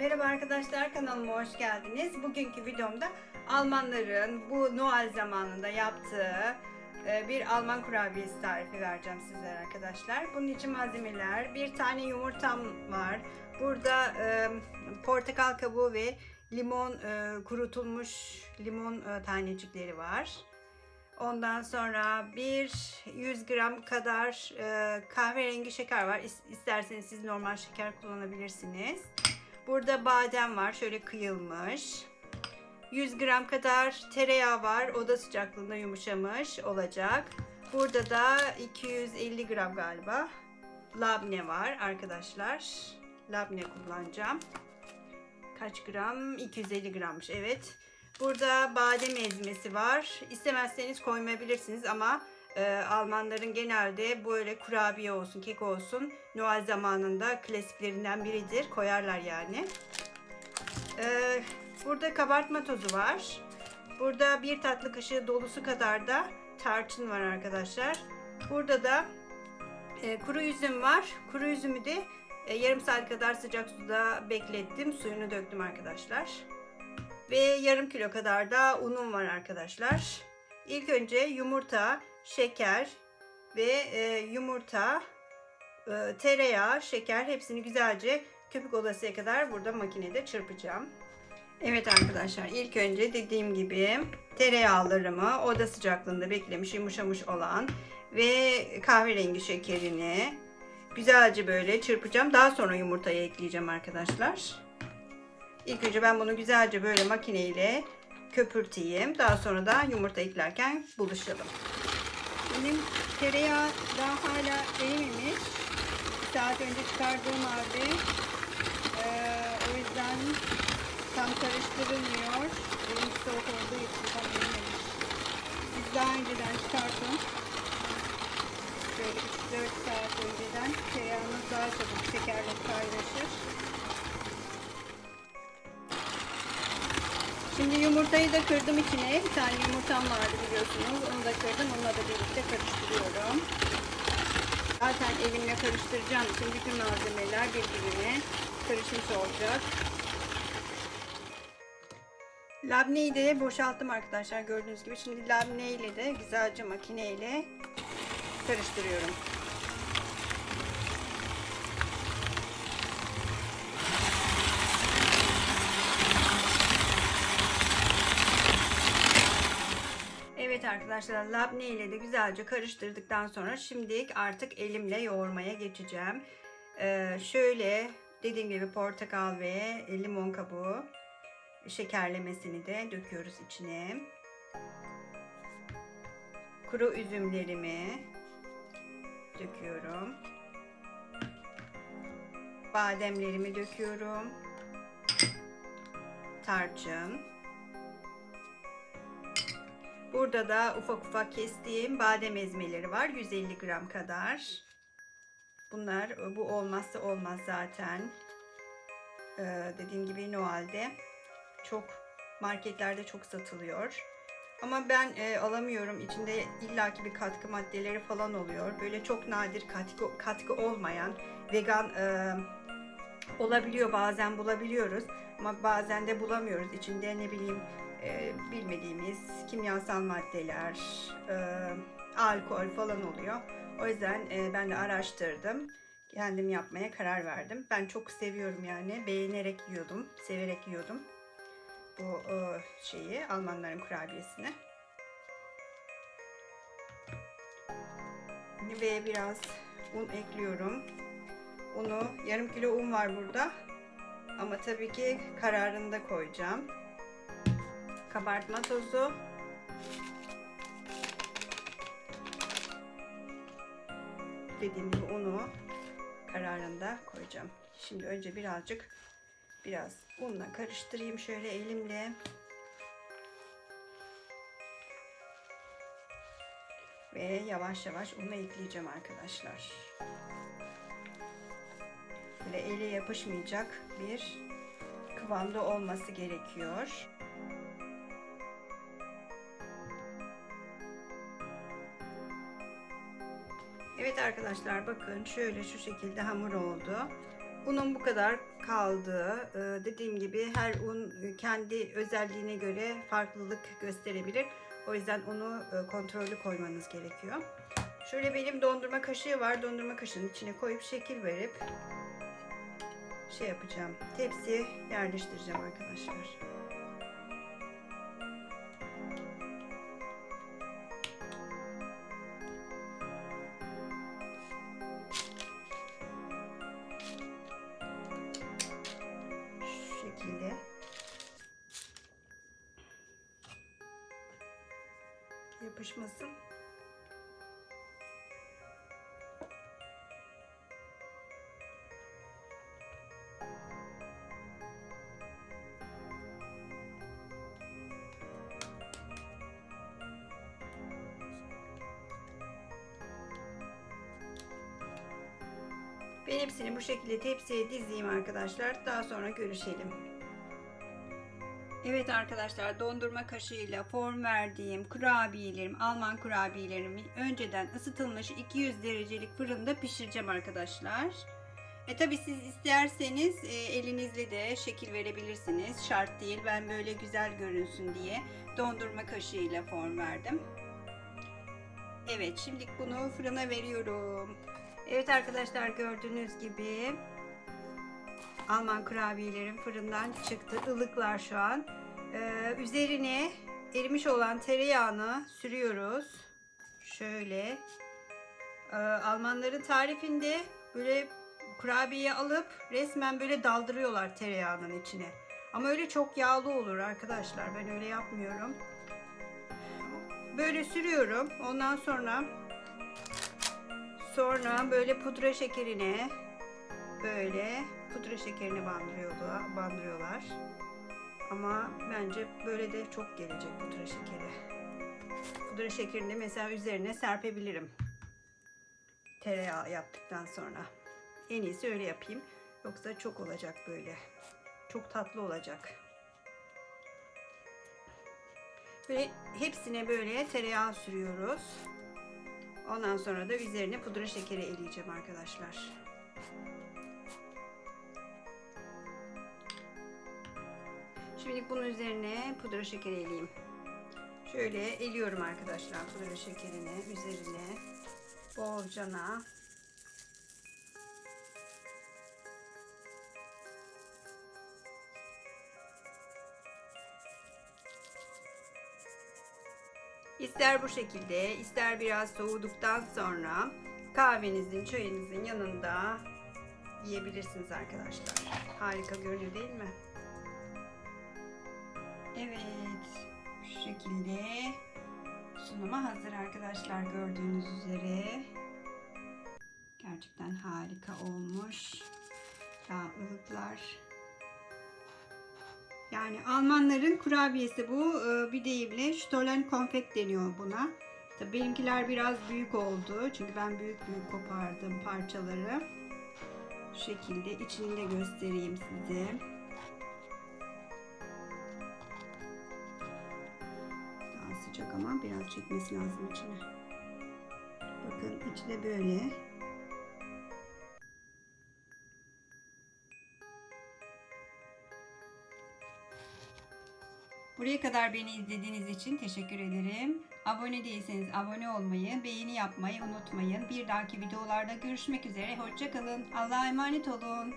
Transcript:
Merhaba arkadaşlar kanalıma hoş geldiniz. Bugünkü videomda Almanların bu Noel zamanında yaptığı e, bir Alman kurabiyesi tarifi vereceğim sizlere arkadaşlar. Bunun için malzemeler bir tane yumurtam var. Burada e, portakal kabuğu ve limon e, kurutulmuş limon e, tanecikleri var. Ondan sonra bir 100 gram kadar e, kahverengi şeker var. İs- İsterseniz siz normal şeker kullanabilirsiniz. Burada badem var şöyle kıyılmış. 100 gram kadar tereyağı var. Oda sıcaklığında yumuşamış olacak. Burada da 250 gram galiba labne var arkadaşlar. Labne kullanacağım. Kaç gram? 250 grammış evet. Burada badem ezmesi var. İstemezseniz koymayabilirsiniz ama e, Almanların genelde böyle kurabiye olsun, kek olsun Noel zamanında klasiklerinden biridir. Koyarlar yani. E, burada kabartma tozu var. Burada bir tatlı kaşığı dolusu kadar da tarçın var arkadaşlar. Burada da e, kuru üzüm var. Kuru üzümü de e, yarım saat kadar sıcak suda beklettim. Suyunu döktüm arkadaşlar. Ve yarım kilo kadar da unum var arkadaşlar. İlk önce yumurta, şeker ve e, yumurta, e, tereyağı, şeker hepsini güzelce köpük olasıya kadar burada makinede çırpacağım. Evet arkadaşlar ilk önce dediğim gibi tereyağlarımı oda sıcaklığında beklemiş yumuşamış olan ve kahverengi şekerini güzelce böyle çırpacağım. Daha sonra yumurtayı ekleyeceğim arkadaşlar. İlk önce ben bunu güzelce böyle makineyle köpürteyim. Daha sonra da yumurta eklerken buluşalım. Benim tereyağı daha hala erimemiş. Bir saat önce çıkardığım halde ee, o yüzden tam karıştırılmıyor. Benim soğuk olduğu için tam erimemiş. Siz daha önceden çıkartın. Böyle 3-4 saat önceden tereyağınız daha çabuk şekerle kaynaşır. Şimdi yumurtayı da kırdım içine. Bir tane yumurtam vardı biliyorsunuz. Onu da kırdım. Onunla da birlikte karıştırıyorum. Zaten elimle karıştıracağım için bütün malzemeler birbirine karışmış olacak. Labneyi de boşalttım arkadaşlar gördüğünüz gibi. Şimdi labne ile de güzelce makineyle karıştırıyorum. Arkadaşlar labne ile de güzelce karıştırdıktan sonra şimdi artık elimle yoğurmaya geçeceğim. Ee, şöyle dediğim gibi portakal ve limon kabuğu şekerlemesini de döküyoruz içine. Kuru üzümlerimi döküyorum. Bademlerimi döküyorum. Tarçın. Burada da ufak ufak kestiğim badem ezmeleri var. 150 gram kadar. Bunlar bu olmazsa olmaz zaten. Ee, dediğim gibi Noel'de çok marketlerde çok satılıyor. Ama ben e, alamıyorum. İçinde illaki bir katkı maddeleri falan oluyor. Böyle çok nadir katkı, katkı olmayan vegan e, olabiliyor. Bazen bulabiliyoruz. Ama bazen de bulamıyoruz. İçinde ne bileyim e, bilmediğimiz kimyasal maddeler, e, alkol falan oluyor. O yüzden e, ben de araştırdım. Kendim yapmaya karar verdim. Ben çok seviyorum yani. Beğenerek yiyordum, severek yiyordum bu e, şeyi Almanların kurabiyesini. Ve biraz un ekliyorum. Unu yarım kilo un var burada. Ama tabii ki kararında koyacağım. Kabartma tozu. Dediğim gibi unu kararında koyacağım. Şimdi önce birazcık biraz unla karıştırayım şöyle elimle. Ve yavaş yavaş unu ekleyeceğim arkadaşlar. Böyle ele yapışmayacak bir kıvamda olması gerekiyor. Evet arkadaşlar bakın şöyle şu şekilde hamur oldu. Unum bu kadar kaldı. Ee, dediğim gibi her un kendi özelliğine göre farklılık gösterebilir. O yüzden onu e, kontrollü koymanız gerekiyor. Şöyle benim dondurma kaşığı var. Dondurma kaşığının içine koyup şekil verip şey yapacağım. Tepsiye yerleştireceğim arkadaşlar. Şekilde. Yapışmasın. Ben hepsini bu şekilde tepsiye dizeyim arkadaşlar. Daha sonra görüşelim. Evet arkadaşlar dondurma kaşığıyla form verdiğim kurabiyelerim, Alman kurabiyelerimi önceden ısıtılmış 200 derecelik fırında pişireceğim arkadaşlar. E tabi siz isterseniz e, elinizle de şekil verebilirsiniz. Şart değil. Ben böyle güzel görünsün diye dondurma kaşığıyla form verdim. Evet şimdi bunu fırına veriyorum. Evet arkadaşlar gördüğünüz gibi Alman kurabiyelerim fırından çıktı. Ilıklar şu an. Ee, üzerine erimiş olan tereyağını sürüyoruz. Şöyle. Ee, Almanların tarifinde böyle kurabiye alıp resmen böyle daldırıyorlar tereyağının içine. Ama öyle çok yağlı olur arkadaşlar. Ben öyle yapmıyorum. Böyle sürüyorum. Ondan sonra Sonra böyle pudra şekerine böyle pudra şekerini bandırıyorlar, bandırıyorlar. Ama bence böyle de çok gelecek pudra şekeri. Pudra şekerini mesela üzerine serpebilirim. Tereyağı yaptıktan sonra. En iyisi öyle yapayım. Yoksa çok olacak böyle. Çok tatlı olacak. Böyle hepsine böyle tereyağı sürüyoruz. Ondan sonra da üzerine pudra şekeri eleyeceğim arkadaşlar. Şimdi bunun üzerine pudra şekeri eleyeyim. Şöyle eliyorum arkadaşlar pudra şekerini üzerine bolcana. İster bu şekilde, ister biraz soğuduktan sonra kahvenizin, çayınızın yanında yiyebilirsiniz arkadaşlar. Harika görünüyor değil mi? Evet, şu şekilde sunuma hazır arkadaşlar gördüğünüz üzere. Gerçekten harika olmuş. Ya ılıklar. Yani Almanların kurabiyesi bu. Ee, Bir deyimle Stollen Konfekt deniyor buna. Tabii benimkiler biraz büyük oldu. Çünkü ben büyük büyük kopardım parçaları. Şu şekilde içini de göstereyim size. Daha sıcak ama biraz çekmesi lazım içine. Bakın içi de böyle. Buraya kadar beni izlediğiniz için teşekkür ederim. Abone değilseniz abone olmayı, beğeni yapmayı unutmayın. Bir dahaki videolarda görüşmek üzere. Hoşçakalın. Allah'a emanet olun.